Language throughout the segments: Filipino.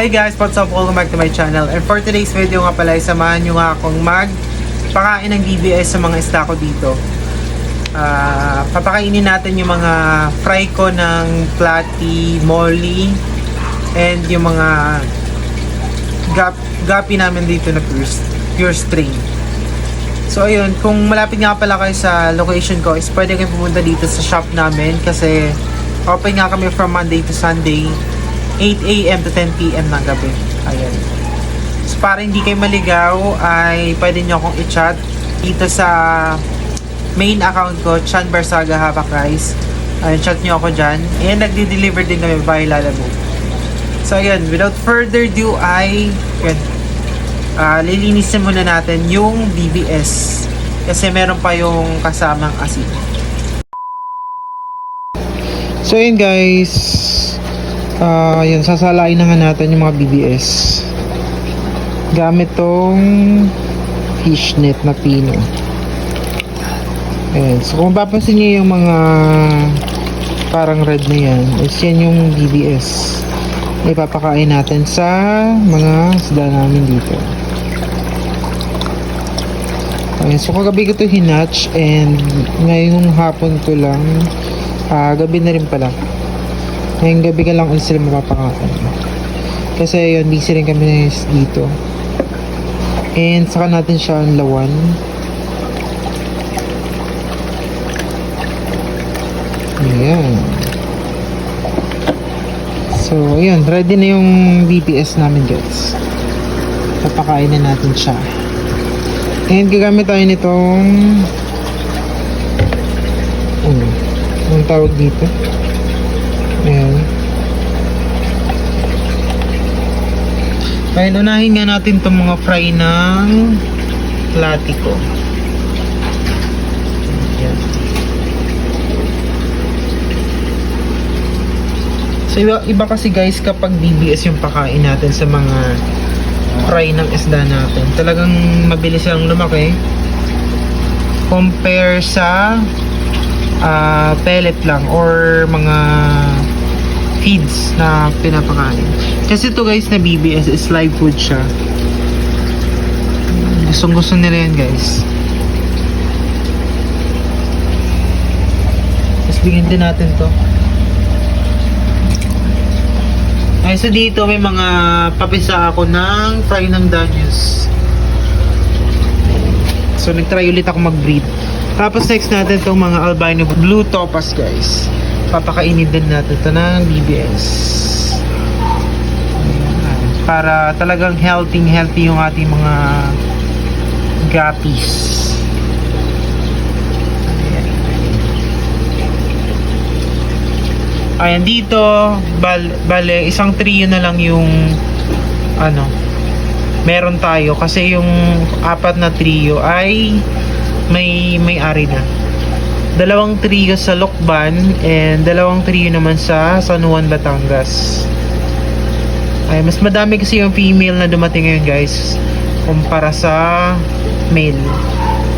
Hey guys, what's up? Welcome back to my channel. And for today's video nga pala, samahan nyo nga akong magpakain ng DBS sa mga isda ko dito. Ah, papakainin natin yung mga fry ko ng platy, molly, and yung mga gap, gapi namin dito na pure, pure string. So ayun, kung malapit nga pala kayo sa location ko, is pwede kayo pumunta dito sa shop namin kasi open nga kami from Monday to Sunday, 8 a.m. to 10 p.m. ng gabi. Ayan. So para hindi kayo maligaw, ay pwede nyo akong i-chat dito sa main account ko, Chan Barsaga Habak Rice. Ayun, chat nyo ako dyan. And nagdi-deliver din kami by Lalabu. So ayun, without further ado ay, yun, Ah, lilinisin muna natin yung DBS kasi meron pa yung kasamang asin. So yun guys, ah yun, sasalain na nga natin yung mga BBS. Gamit tong fishnet na pino. Ayan, so kung papansin nyo yung mga parang red na yan, is yan yung BBS. Ipapakain natin sa mga isda namin dito. Ayan, so kagabi ko to hinatch and ngayong hapon ko lang, ah gabi na rin pala. Ngayong gabi ka lang ulit sila mapapakain. Kasi yun, busy rin kami dito. And saka natin siya ang lawan. Ayan. So, ayun, ready na yung BPS namin guys. Papakain na natin siya. And gagamit tayo nitong ano, anong tawag dito? Ayan. Ayun, unahin nga natin itong mga fry ng platiko. Ayan. So iba, iba kasi guys kapag DBS yung pakain natin sa mga fry ng isda natin. Talagang mabilis silang lumaki compare sa ah, pellet lang or mga feeds na pinapakain. Kasi to guys na BBS is live food siya. Gustong gusto nila yan guys. Tapos bigyan din natin to. Ay, so dito may mga papisa ako ng fry ng Daniels. So, nag-try ulit ako mag-breed. Tapos next natin itong mga albino blue topaz guys. Papakainin din natin ito ng BBS. Para talagang healthy healthy yung ating mga guppies. Ayan, dito, bal, bale, isang trio na lang yung, ano, meron tayo. Kasi yung apat na trio ay may may-ari na. Dalawang trio sa Lokban and dalawang trio naman sa San Juan, Batangas. Ay, mas madami kasi yung female na dumating ngayon guys kumpara sa male.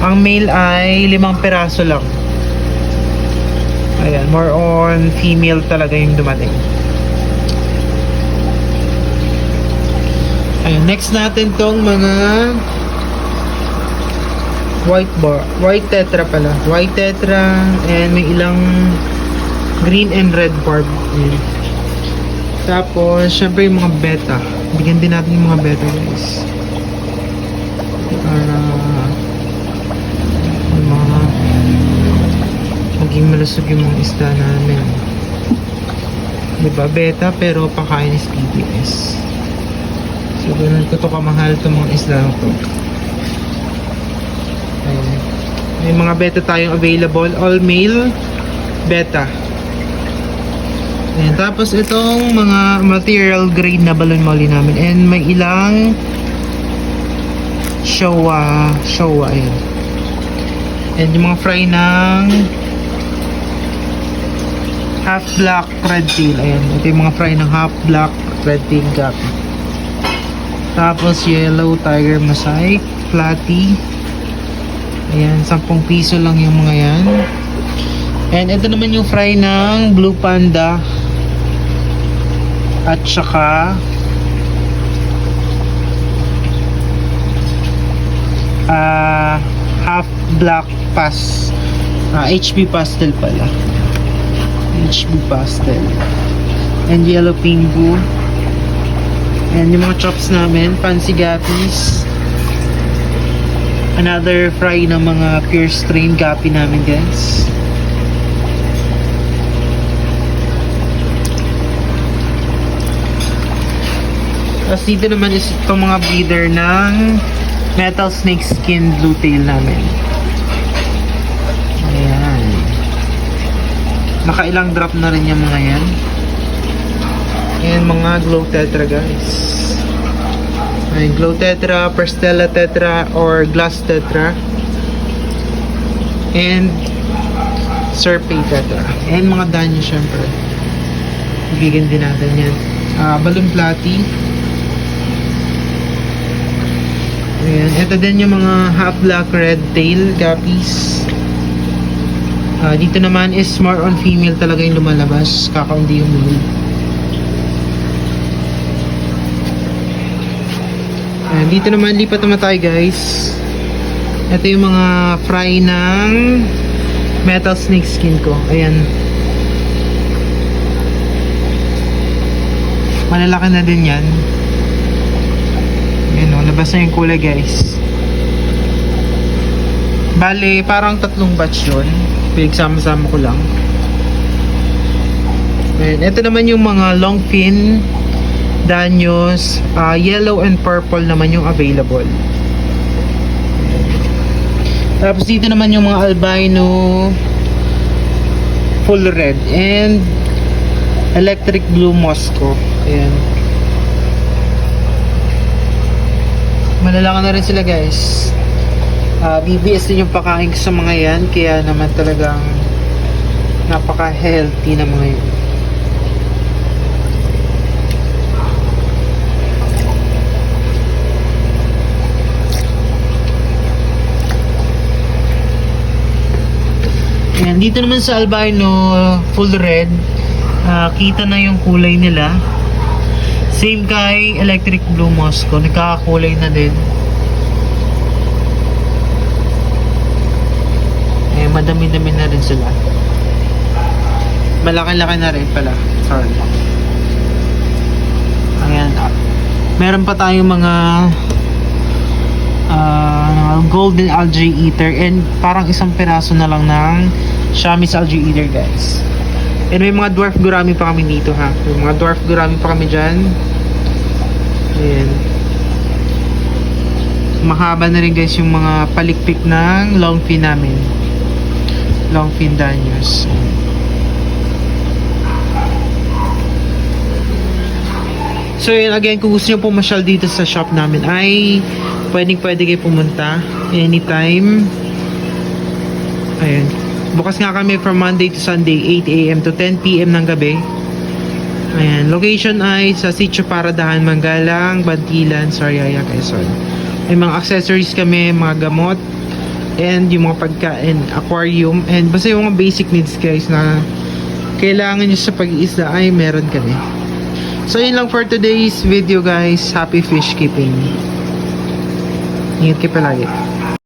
Ang male ay limang peraso lang. Ayan, more on female talaga yung dumating. Ayan, next natin tong mga white bar, white tetra pala. White tetra and may ilang green and red barb. Ayan. Tapos, syempre yung mga beta. Bigyan din natin yung mga beta guys. Para yung mga maging malusog yung mga isda namin. Diba? Beta pero pakain is PBS. So, ganun ko to kamahal itong mga isda to. Ayan. May mga beta tayong available. All male beta. Ayan. Tapos itong mga material grade na balon molly namin. And may ilang Showa. Showa. Ayan. And yung mga fry ng half black red tail. Ayan. Ito yung mga fry ng half black red tail gapi. Tapos yellow tiger mosaic, flatty. Ayan, 10 piso lang yung mga yan. And ito naman yung fry ng Blue Panda. At saka uh, half black pass uh, ah, HB pastel pala HB pastel and yellow pingu and yung mga chops namin pansigatis another fry ng mga pure strain gapi namin guys Tapos dito naman is itong mga breeder ng metal snake skin blue tail namin. Ayan. Nakailang drop na rin yung mga yan. Ayan mga glow tetra guys. Ayan, glow tetra, perstella tetra, or glass tetra. And Serpay tetra. Ayan mga danyo syempre. Bigyan din natin yan. Ah, balloon platy. Ayan. Ito din yung mga half black red tail guppies. Ah, dito naman is more on female talaga yung lumalabas. Kakaunti yung male. Dito naman lipat naman tayo guys. Ito yung mga fry ng metal snake skin ko. Ayan. Malalaki na din yan. Ayan o, labas na yung kulay guys. Bale, parang tatlong batch yun. Pinagsama-sama ko lang. Ayan, ito naman yung mga long fin, danyos, ah, yellow and purple naman yung available. Tapos dito naman yung mga albino full red and electric blue Moscow. Ayan. Malalaki na rin sila guys. Ah, BBS din yung pakain sa mga yan. Kaya naman talagang napaka-healthy na mga yun. Ayan, dito naman sa albino full red, ah, kita na yung kulay nila. Same kay Electric Blue Moscow, nagkakakulay na din. Eh, madami-dami na rin sila. Malaki-laki na rin pala. Sorry. Ayan. Meron pa tayong mga ah, golden algae eater and parang isang piraso na lang ng Shamis algae eater guys. And may mga dwarf gurami pa kami dito ha. May mga dwarf gurami pa kami dyan. Ayan. Mahaba na rin guys yung mga palikpik ng long fin namin. Long fin danios. So yun again, kung gusto nyo pumasyal dito sa shop namin ay pwedeng pwede kayo pumunta anytime. Ayun. Bukas nga kami from Monday to Sunday, 8am to 10pm ng gabi. Ayan. Location ay sa Sitio Paradahan, Manggalang, Bantilan, Sariaya, Quezon. May mga accessories kami, mga gamot, and yung mga pagkain, aquarium, and basta yung mga basic needs guys na kailangan nyo sa pag-iisda ay meron kami. So yun lang for today's video guys. Happy fish keeping. नीर के पिलाइए